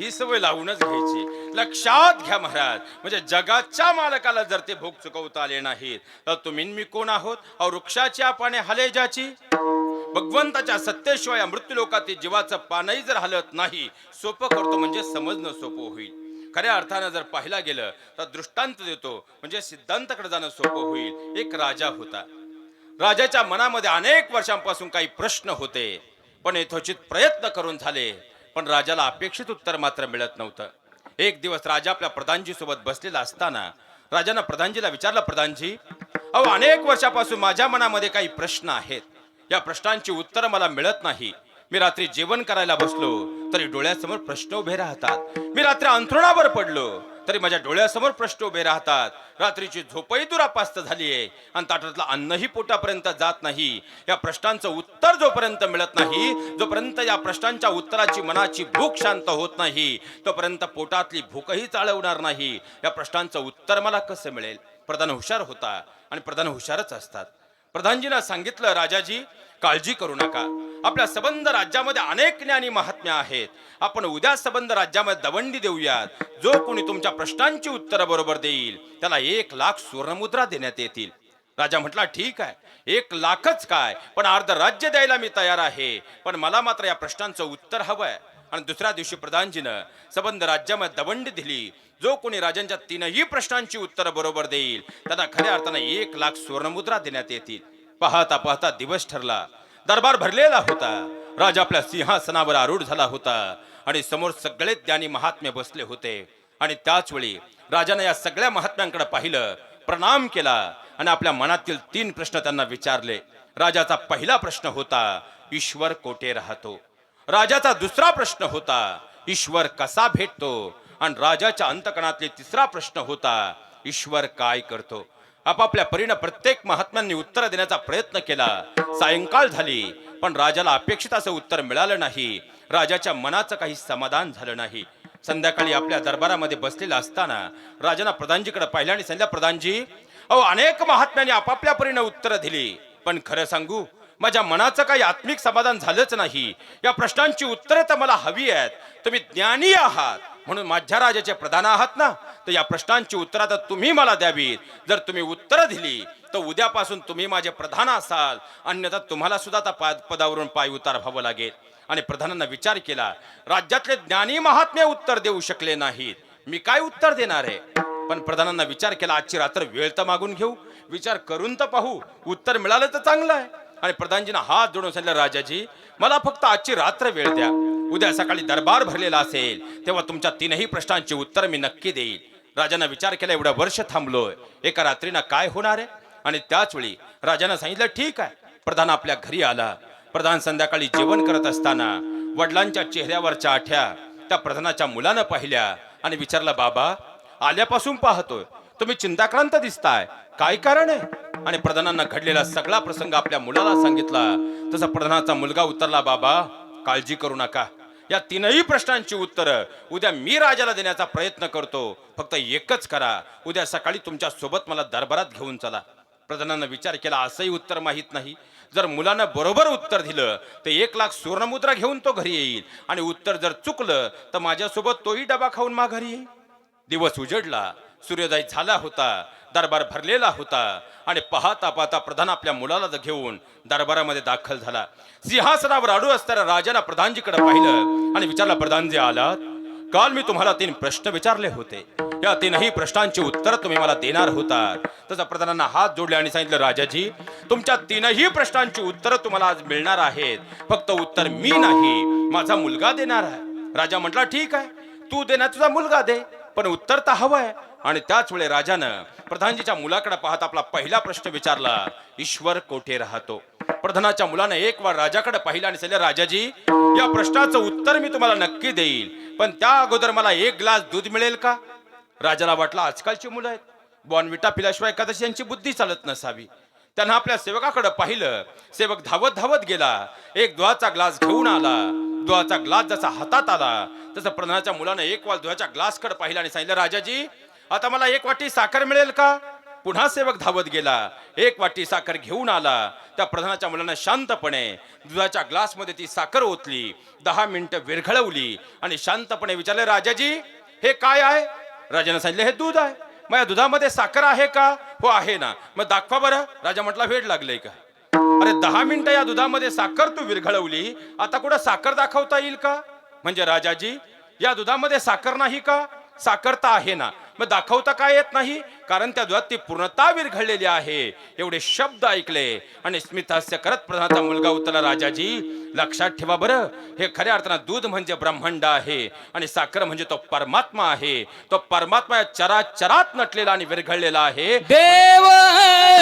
ही सवय लावूनच घ्यायची. लक्षात घ्या महाराज. म्हणजे जगाच्या मालकाला जर ते भोग चुकवता आले नाहीत तर तुम्ही मी कोण आहोत? अहो वृक्षाची पाने हले ज्याची? भगवंताच्या सत्तेशिवाय मृत्यू मृत्यूलोकातील जीवाचं पानही जर हलत नाही सोपं करतो म्हणजे समजणं सोपं होईल. खऱ्या अर्थानं जर पाहिला गेलं तर दृष्टांत देतो म्हणजे सिद्धांताकडे जाणं सोपं होईल. एक राजा होता. राजाच्या मनामध्ये अनेक वर्षांपासून काही प्रश्न होते पण यथोचित प्रयत्न करून झाले. पण राजाला अपेक्षित उत्तर मात्र मिळत नव्हतं. एक दिवस राजा आपल्या प्रधानजी सोबत बसलेला असताना राजानं प्रधानजीला विचारलं प्रधानजी अहो अनेक वर्षापासून माझ्या मनामध्ये काही प्रश्न आहेत. या प्रश्नांची उत्तरं मला मिळत नाही. मी रात्री जेवण करायला बसलो तरी डोळ्यासमोर प्रश्न उभे राहतात. मी रात्री अंथरुणावर पडलो. तरी माझ्या डोळ्यासमोर प्रश्न उभे राहतात. रात्रीची झोपही दुरापास्त झालीये. आणि ताटातलं अन्नही पोटापर्यंत जात नाही. या प्रश्नांचं उत्तर जोपर्यंत मिळत नाही जोपर्यंत या प्रश्नांच्या उत्तराची मनाची भूक शांत होत नाही तोपर्यंत पोटातली भूकही चाळवणार नाही. या प्रश्नांचं उत्तर मला कसं मिळेल? प्रधान हुशार होता आणि प्रधान हुशारच असतात. प्रधानजींना सांगितलं राजाजी काळजी करू नका. आपल्या सबंध राज्यामध्ये अनेक ज्ञानी महात्म्य आहेत. आपण उद्या सबंध राज्यामध्ये दवंडी देऊयात. जो कोणी तुमच्या प्रश्नांची उत्तरं बरोबर देईल त्याला एक लाख सुवर्णमुद्रा देण्यात येतील. राजा म्हटला ठीक आहे. एक लाखच काय? पण अर्ध राज्य द्यायला मी तयार आहे. पण मला मात्र या प्रश्नांचं उत्तर हवं आहे आणि दुसऱ्या दिवशी प्रधानजीनं सबंध राज्यामध्ये दवंडी दिली. जो कोणी राजांच्या तीनही प्रश्नांची उत्तरं बरोबर देईल त्यांना खऱ्या अर्थानं एक लाख सुवर्णमुद्रा देण्यात येतील. पाहता पाहता दिवस ठरला. दरबार भरलेला होता. राजा आपल्या सिंहासनावर आरूढ झाला होता आणि समोर सगळे ज्ञानी महात्मे बसले होते. आणि त्याच वेळी राजाने या सगळ्या महात्म्यांकडे पाहिलं प्रणाम केला आणि आपल्या मनातील तीन प्रश्न त्यांना विचारले. राजाचा पहिला प्रश्न होता ईश्वर कोठे राहतो? राजाचा दुसरा प्रश्न होता ईश्वर कसा भेटतो? आणि राजाच्या अंतकणातले तिसरा प्रश्न होता ईश्वर काय करतो? आपापल्या परीनं प्रत्येक महात्म्यांनी उत्तर देण्याचा प्रयत्न केला. सायंकाळ झाली पण राजाला अपेक्षित असं उत्तर मिळालं नाही. राजाच्या मनाचं काही समाधान झालं नाही. संध्याकाळी आपल्या दरबारामध्ये बसलेला असताना राजाना प्रधानजीकडे पाहिलं आणि सांगितलं प्रधानजी अहो अनेक महात्म्यांनी आपापल्या परीनं उत्तरं दिली. पण खरं सांगू माझ्या मनाचं काही आत्मिक समाधान झालंच नाही. या प्रश्नांची उत्तरं तर मला हवी आहेत. तुम्ही ज्ञानी आहात. म्हणून माझ्या राजाचे प्रधान आहात ना? तर या प्रश्नांची उत्तरं आता तुम्ही मला द्यावीत. जर तुम्ही उत्तरं दिली तर उद्यापासून तुम्ही माझे प्रधान असाल. अन्यथा तुम्हाला सुद्धा आता पा- पदावरून पाय उतार व्हावं लागेल. आणि प्रधानांना विचार केला राज्यातले ज्ञानी महात्मे उत्तर देऊ शकले नाहीत. मी काय उत्तर देणार आहे? पण प्रधानांना विचार केला आजची रात्र वेळ तर मागून घेऊ. विचार करून तर पाहू. उत्तर मिळालं तर चांगलं आहे. आणि प्रधानजींना हात जोडून सांगितलं राजाजी मला फक्त आजची रात्र वेळ द्या. उद्या सकाळी दरबार भरलेला असेल तेव्हा तुमच्या तीनही प्रश्नांची उत्तर मी नक्की देईल राजांना विचार केला एवढं वर्ष थांबलोय. एका रात्रीनं काय होणार आहे? आणि त्याच वेळी राजानं सांगितलं ठीक आहे. प्रधान आपल्या घरी आला. प्रधान संध्याकाळी जेवण करत असताना वडिलांच्या चेहऱ्यावरच्या आठ्या त्या प्रधानाच्या मुलानं पाहिल्या आणि विचारलं बाबा आल्यापासून पाहतोय. तुम्ही चिंताक्रांत दिसताय. काय कारण आहे? आणि प्रधानांना घडलेला सगळा प्रसंग आपल्या मुलाला सांगितला. तसा प्रधानाचा मुलगा उतरला बाबा काळजी करू नका. या तीनही प्रश्नांची उत्तरं उद्या मी राजाला देण्याचा प्रयत्न करतो. फक्त एकच करा. उद्या सकाळी तुमच्यासोबत मला दरबारात घेऊन चला. प्रधानानं विचार केला असंही उत्तर माहीत नाही. जर मुलानं बरोबर उत्तर दिलं तर एक लाख सुवर्णमुद्रा घेऊन तो घरी येईल. आणि उत्तर जर चुकलं तर माझ्यासोबत तोही डबा खाऊन मा घरी येईल. दिवस उजडला. सूर्योदय झाला होता दरबार भरलेला होता आणि पाहता पाहता प्रधान आपल्या मुलाला घेऊन दरबारामध्ये दाखल झाला. सिंहासनावर अडू असताना राजाना प्रधानजीकडे पाहिलं आणि विचारलं प्रधानजी आलात काल मी तुम्हाला तीन प्रश्न विचारले होते. या तीनही प्रश्नांची उत्तर तुम्ही मला देणार होतात. तसा प्रधानांना हात जोडले आणि सांगितलं राजाजी तुमच्या तीनही प्रश्नांची उत्तर तुम्हाला आज मिळणार आहेत. फक्त उत्तर मी नाही माझा मुलगा देणार आहे. राजा म्हटला ठीक आहे तू देणार तुझा मुलगा दे पण उत्तर तर हवं आहे. आणि त्याच वेळे राजानं प्रधानजीच्या मुलाकडे पाहत आपला पहिला प्रश्न विचारला ईश्वर कोठे राहतो? प्रधानाच्या मुलानं एक वार राजाकडे पाहिलं आणि सांगितलं राजाजी या प्रश्नाचं उत्तर मी तुम्हाला नक्की देईल पण त्या अगोदर मला एक ग्लास दूध मिळेल का? राजाला वाटलं आजकालची मुलं आहेत. बॉनविटा पिल्याशिवाय एकादशी यांची बुद्धी चालत नसावी. त्यांना आपल्या सेवकाकडे पाहिलं. सेवक धावत धावत गेला. एक दुधाचा ग्लास घेऊन आला. दुधाचा ग्लास जसा हातात आला तसं प्रधानाच्या मुलानं एक वाल दुधाच्या ग्लासकडे पाहिलं आणि सांगितलं राजाजी आता मला एक वाटी साखर मिळेल का? पुन्हा सेवक धावत गेला. एक वाटी साखर घेऊन आला. त्या प्रधानाच्या मुलांना शांतपणे दुधाच्या ग्लासमध्ये ती साखर ओतली. दहा मिनिटं विरघळवली आणि शांतपणे विचारले राजाजी हे काय आहे? राजाने सांगितले हे दूध आहे. मग या दुधामध्ये साखर आहे का? हो आहे ना. मग दाखवा बरं. राजा म्हटला वेळ लागले का? अरे दहा मिनिटं या दुधामध्ये साखर तू विरघळवली. आता कुठं साखर दाखवता येईल का? म्हणजे राजाजी या दुधामध्ये साखर नाही का? साखर तर आहे ना. मग दाखवता काय येत नाही? कारण त्या दुधात ती पूर्णता विरघळलेली आहे. एवढे शब्द ऐकले आणि स्मितहास्य करत प्रधानाचा मुलगा उतरला राजाजी लक्षात ठेवा बरं. हे खऱ्या अर्थानं दूध म्हणजे ब्रह्मांड आहे आणि साखर म्हणजे तो परमात्मा आहे. तो परमात्मा या चराचरात नटलेला आणि विरघळलेला आहे. देव